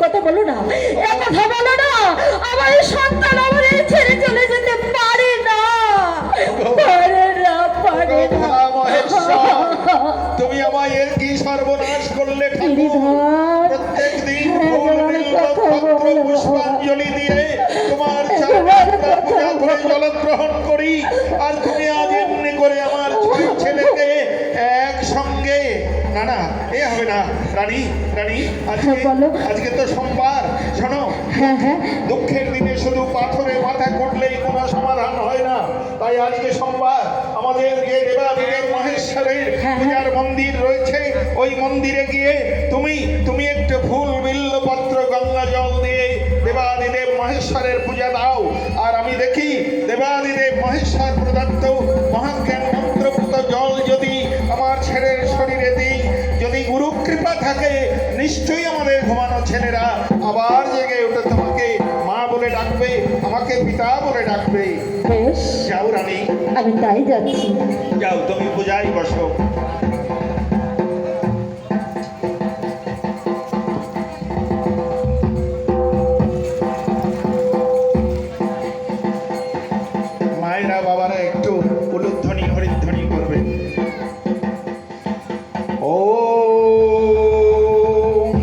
কথা বলো না এ কথা বলো না আমার সন্তান আমার এই ছেড়ে চলে যেতে পারে না। পারে না পারে না। তুমি আমায় এর কি সর্বনাশ করলে প্রত্যেক দিন হ্যাঁ, পুষ্পাঞ্জলি দিয়ে তোমার তোমার চরণে পূজা করে জলগ্রহণ রানী রানী আজকে হ্যাঁ, আজকে তো সোমবার শোনো। হ্যাঁ হ্যাঁ। দুঃখের দিনে শুধু পাথরে মাথা করলেই কোনো সমাধান হয় না। তাই আজকে সোমবার আমাদের যে দেবাদেবের মহেশ্বরের হ্যাঁ। পূজার মন্দির রয়েছে ওই মন্দিরে গিয়ে তুমি তুমি একটু ফুল বিল্লপত্র গঙ্গা জল দিয়ে দেবাদিদেব মহেশ্বরের পূজা দাও। আর আমি দেখি দেবাদিদেব মহেশ্বর প্রদত্ত মহাজ্ঞান নিশ্চয়ই আমাদের ঘুমানো ছেলেরা আবার জেগে উঠে তোমাকে মা বলে ডাকবে আমাকে পিতা বলে ডাকবে। যাও রানী। আমি তাই যাচ্ছি। যাও তুমি পূজায় বসো।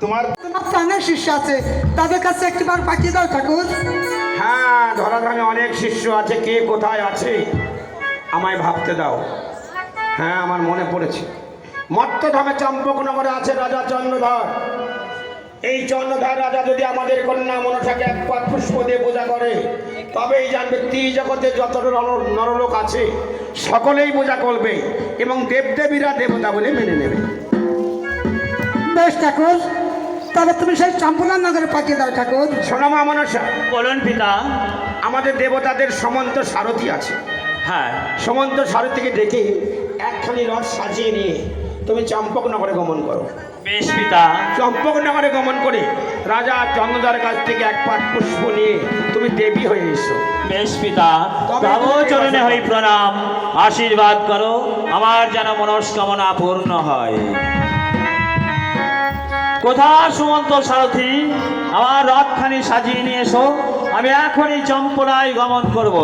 তোমার তোমার প্রাণের শিষ্য আছে তাদের কাছে একটিবার পাঠিয়ে দাও ঠাকুর। হ্যাঁ ধরাধামে অনেক শিষ্য আছে কে কোথায় আছে? আমায় ভাবতে দাও। হ্যাঁ আমার মনে পড়েছে। মত্তধামে চম্পকনগরে আছে রাজা চন্দ্রধর। এই চন্দ্রধর রাজা যদি আমাদের কন্যা মনসাকে এক পাত পুষ্প দিয়ে পূজা করে তবেই জানবে ত্রিজগতে যত নর- নরলোক আছে সকলেই পূজা করবে এবং দেবদেবীরা দেবতা বলে মেনে নেবে। বেশ ঠাকুর। তবে তুমি সেই চাম্পুলার নগরে পাঠিয়ে দাও ঠাকুর। সোনামা মনসা। বলুন পিতা। আমাদের দেবতাদের সমন্ত সারথি আছে। হ্যাঁ। সমন্ত সারথিকে ডেকে একখানি রথ সাজিয়ে নিয়ে তুমি চম্পকনগরে গমন করো। বেশ পিতা। চম্পকনগরে গমন করে রাজা চন্দ্রদার কাছ থেকে এক পাট পুষ্প নিয়ে তুমি দেবী হয়ে এসো। বেশ পিতা। তবে চরণে হই প্রণাম। আশীর্বাদ করো। আমার যেন মনস্কামনা পূর্ণ হয়। কোথা সুমন্ত সারথি? আমার রথখানি সাজিয়ে নিয়ে এসো। আমি এখনই চম্পনায় গমন করব।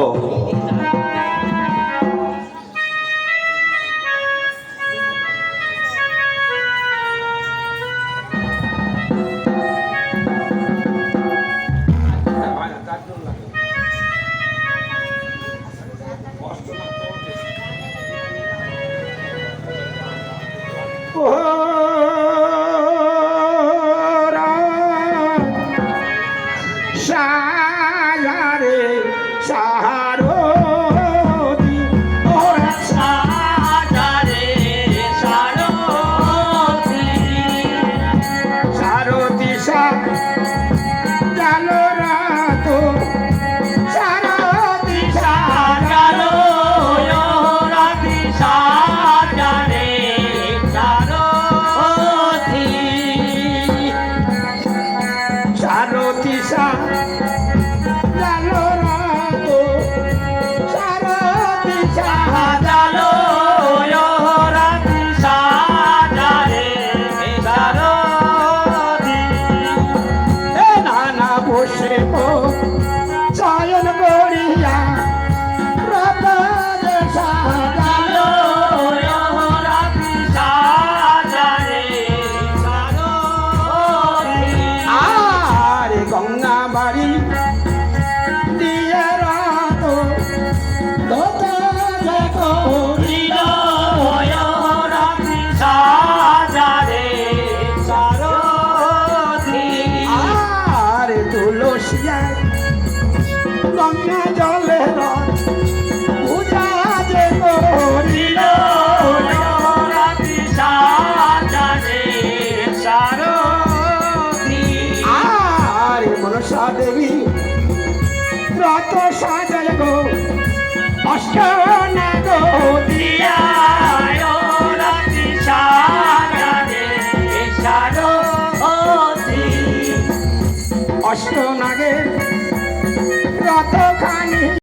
দেবী রত সাজায় গো অষ্ট নাগো দিয়ায়